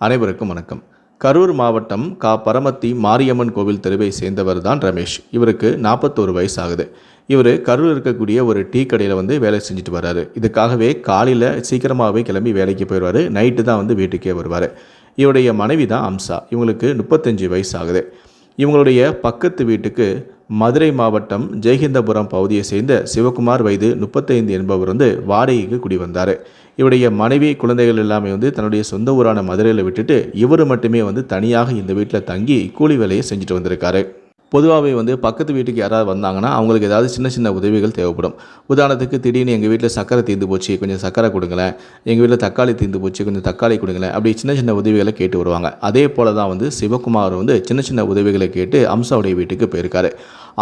அனைவருக்கும் வணக்கம். கரூர் மாவட்டம் கா. பரமத்தி மாரியம்மன் கோவில் தெருவை சேர்ந்தவர் தான் ரமேஷ். இவருக்கு நாற்பத்தோரு வயசு ஆகுது இவர் கரூர் இருக்கக்கூடிய ஒரு டீ கடையில் வந்து வேலை செஞ்சுட்டு வர்றாரு. இதுக்காகவே காலையில் சீக்கிரமாகவே கிளம்பி வேலைக்கு போயிடுவார். நைட்டு தான் வந்து வீட்டுக்கே வருவார். இவருடைய மனைவி தான் அம்சா. இவங்களுக்கு முப்பத்தஞ்சு வயசு ஆகுது இவங்களுடைய பக்கத்து வீட்டுக்கு மதுரை மாவட்டம் ஜெயஹிந்தபுரம் பகுதியை சேர்ந்த சிவகுமார் வயது முப்பத்தைந்து என்பவர் வந்து வாடகைக்கு குடி வந்தார். இவருடைய மனைவி குழந்தைகள் எல்லாமே வந்து தன்னுடைய சொந்த ஊரான மதுரையில் விட்டுட்டு இவர் மட்டுமே வந்து தனியாக இந்த வீட்டில் தங்கி கூலி வேலையை செஞ்சுட்டு வந்திருக்காரு. பொதுவாகவே வந்து பக்கத்து வீட்டுக்கு யாராவது வந்தாங்கன்னா அவங்களுக்கு ஏதாவது சின்ன சின்ன உதவிகள் தேவைப்படும். உதாரணத்துக்கு திடீர்னு எங்கள் வீட்டில் சக்கரை தீர்ந்து போச்சு கொஞ்சம் சக்கரை கொடுங்களேன். எங்கள் வீட்டில் தக்காளி தீர்ந்து போச்சு கொஞ்சம் தக்காளி கொடுங்களேன். அப்படி சின்ன சின்ன உதவிகளை கேட்டு வருவாங்க. அதே போல தான் வந்து சிவகுமார் வந்து சின்ன சின்ன உதவிகளை கேட்டு அம்சாவுடைய வீட்டுக்கு போயிருக்காரு.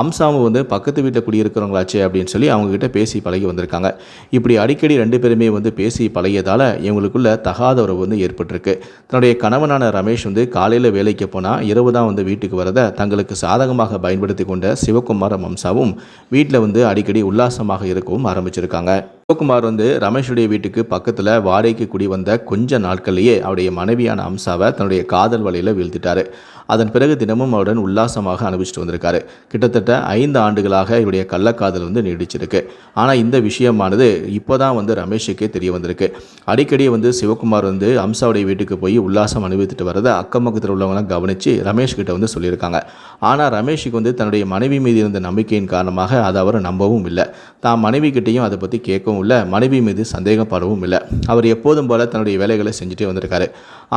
அம்சாவும் வந்து பக்கத்து வீட்டில் குடியிருக்கிறவங்களாச்சு அப்படின்னு சொல்லி அவங்கக்கிட்ட பேசி பழகி வந்திருக்காங்க. இப்படி அடிக்கடி ரெண்டு பேருமே வந்து பேசி பழகியதால் இவங்களுக்குள்ள தகாத உறவு வந்து ஏற்பட்டிருக்கு. தன்னுடைய கணவனான ரமேஷ் வந்து காலையில் வேலைக்கு போனால் இரவு தான் வந்து வீட்டுக்கு வரதை தங்களுக்கு சாதகமாக பயன்படுத்தி கொண்ட சிவகுமாரம் அம்சாவும் வீட்டில் வந்து அடிக்கடி உல்லாசமாக இருக்கவும் ஆரம்பிச்சிருக்காங்க. சிவகுமார் வந்து ரமேஷுடைய வீட்டுக்கு பக்கத்தில் வாடகைக்கு குடி வந்த கொஞ்ச நாட்கள்லேயே அவருடைய மனைவியான அம்சாவை தன்னுடைய காதல் வலையில் வீழ்த்திட்டாரு. அதன் பிறகு தினமும் அவருடன் உல்லாசமாக அனுபவிச்சுட்டு வந்திருக்காரு. கிட்டத்தட்ட ஐந்து ஆண்டுகளாக இவருடைய கள்ளக்காதல் வந்து நீடிச்சிருக்கு. ஆனால் இந்த விஷயமானது இப்போ தான் வந்து ரமேஷுக்கே தெரிய வந்திருக்கு. அடிக்கடி வந்து சிவகுமார் வந்து அம்சாவுடைய வீட்டுக்கு போய் உல்லாசம் அனுபவித்துட்டு வரதை அக்கம் பக்கத்தில் உள்ளவங்களாம் கவனித்து ரமேஷ் கிட்ட வந்து சொல்லியிருக்காங்க. ஆனால் ரமேஷுக்கு வந்து தன்னுடைய மனைவி மீது இருந்த நம்பிக்கையின் காரணமாக அதை அவர் நம்பவும் இல்லை. தான் மனைவி கிட்டேயும் அதை பற்றி கேட்கவும் இல்லை மனைவி மீது சந்தேகப்படவும் இல்லை. அவர் எப்போதும் போல தன்னுடைய வேலைகளை செஞ்சுட்டே வந்திருக்காரு.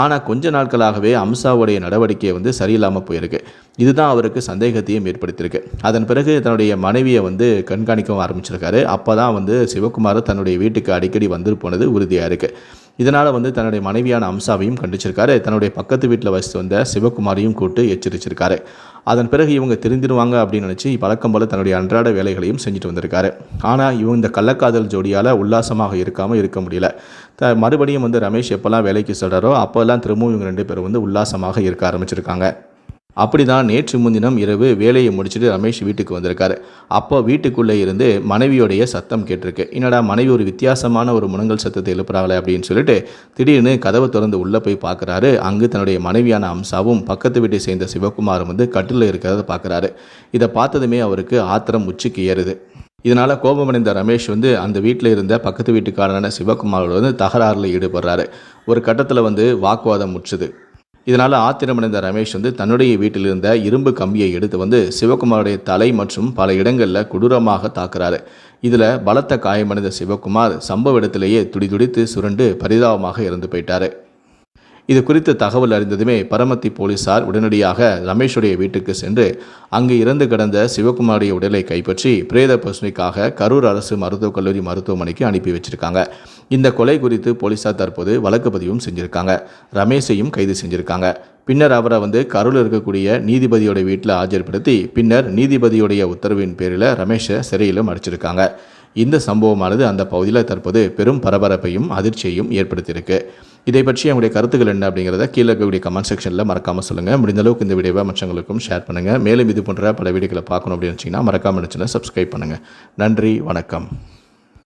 ஆனால் கொஞ்ச நாட்களாகவே அம்சாவுடைய நடவடிக்கை வந்து சரியில்லாமல் போயிருக்கு. இதுதான் அவருக்கு சந்தேகத்தையும் ஏற்படுத்தியிருக்கு. அதன் பிறகு தன்னுடைய மனைவியை வந்து கண்காணிக்கவும் ஆரம்பிச்சிருக்காரு. அப்போ தான் வந்து சிவகுமார் தன்னுடைய வீட்டுக்கு அடிக்கடி வந்து போனது உறுதியாக இருக்குது இதனால் வந்து தன்னுடைய மனைவியான அம்சாவையும் கண்டிச்சிருக்காரு. தன்னுடைய பக்கத்து வீட்டில் வசித்து வந்த சிவகுமாரையும் கூட்டு எச்சரிச்சிருக்காரு. அதன் பிறகு இவங்க திருந்திடுவாங்க அப்படின்னு நினச்சி பழக்கம் போல தன்னுடைய அன்றாட வேலைகளையும் செஞ்சுட்டு வந்திருக்காரு. ஆனால் இவங்க இந்த கள்ளக்காதல் ஜோடியால் உல்லாசமாக இருக்காமல் இருக்க முடியல. த மறுபடியும் வந்து ரமேஷ் எப்போல்லாம் வேலைக்கு சொல்கிறாரோ அப்போல்லாம் திரும்பவும் இவங்க ரெண்டு பேரும் வந்து உல்லாசமாக இருக்க ஆரம்பிச்சிருக்காங்க. அப்படிதான் நேற்று முன்தினம் இரவு வேலையை முடிச்சுட்டு ரமேஷ் வீட்டுக்கு வந்திருக்காரு. அப்போ வீட்டுக்குள்ளே இருந்து மனைவியோடைய சத்தம் கேட்டிருக்கு. என்னடா மனைவி ஒரு வித்தியாசமான ஒரு முனங்கல் சத்தத்தை எழுப்புறாங்களே அப்படின்னு சொல்லிட்டு திடீர்னு கதவை திறந்து உள்ளே போய் பார்க்குறாரு. அங்கு தன்னுடைய மனைவியான அம்சாவும் பக்கத்து வீட்டை சேர்ந்த சிவகுமாரும் வந்து கட்டில் இருக்கிறத பார்க்குறாரு. இதை பார்த்ததுமே அவருக்கு ஆத்திரம் உச்சிக்கு ஏறுது. இதனால் கோபமடைந்த ரமேஷ் வந்து அந்த வீட்டில் இருந்த பக்கத்து வீட்டுக்காரனான சிவகுமாரோட வந்து தகராறில் ஈடுபடுறாரு. ஒரு கட்டத்தில் வந்து வாக்குவாதம் முற்றுது இதனால் ஆத்திரமடைந்த ரமேஷ் வந்து தன்னுடைய வீட்டில் இருந்த இரும்பு கம்பியை எடுத்து வந்து சிவகுமாருடைய தலை மற்றும் பல இடங்களில் கொடூரமாக தாக்குறாரு. இதில் பலத்த காயமடைந்த சிவகுமார் சம்பவ இடத்திலேயே துடிதுடித்து சுருண்டு பரிதாபமாக இறந்து போயிட்டாரு. இது குறித்து தகவல் அறிந்ததுமே பரமத்தி போலீசார் உடனடியாக ரமேஷுடைய வீட்டுக்கு சென்று அங்கு இறந்து கிடந்த சிவகுமாரிய உடலை கைப்பற்றி பிரேத பசுமைக்காக கரூர் அரசு மருத்துவக் கல்லூரி மருத்துவமனைக்கு அனுப்பி வச்சிருக்காங்க. இந்த கொலை குறித்து போலீசார் தற்போது வழக்கு பதிவும் செஞ்சுருக்காங்க. ரமேஷையும் கைது செஞ்சுருக்காங்க. பின்னர் அவரை வந்து கருள் இருக்கக்கூடிய நீதிபதியோட வீட்டில் ஆஜர்படுத்தி பின்னர் நீதிபதியுடைய உத்தரவின் பேரில் ரமேஷை சிறையிலும் அடைச்சிருக்காங்க. இந்த சம்பவமானது அந்த பகுதியில் தற்போது பெரும் பரபரப்பையும் அதிர்ச்சியையும் ஏற்படுத்தியிருக்கு. இதை பற்றி அவங்களுடைய கருத்துக்கள் என்ன அப்படிங்கிறத கீழே இருக்கக்கூடிய கமெண்ட் செக்ஷனில் மறக்காமல் சொல்லுங்கள் முடிந்த அளவுக்கு இந்த வீடியோவை மற்றவங்களுக்கும் ஷேர் பண்ணுங்கள் மேலும் இது போன்ற பல வீடியோக்களை பார்க்கணும் அப்படின்னு வச்சிங்கன்னா மறக்காமல் நினச்சினா சப்ஸ்கிரைப் பண்ணுங்கள் நன்றி வணக்கம்.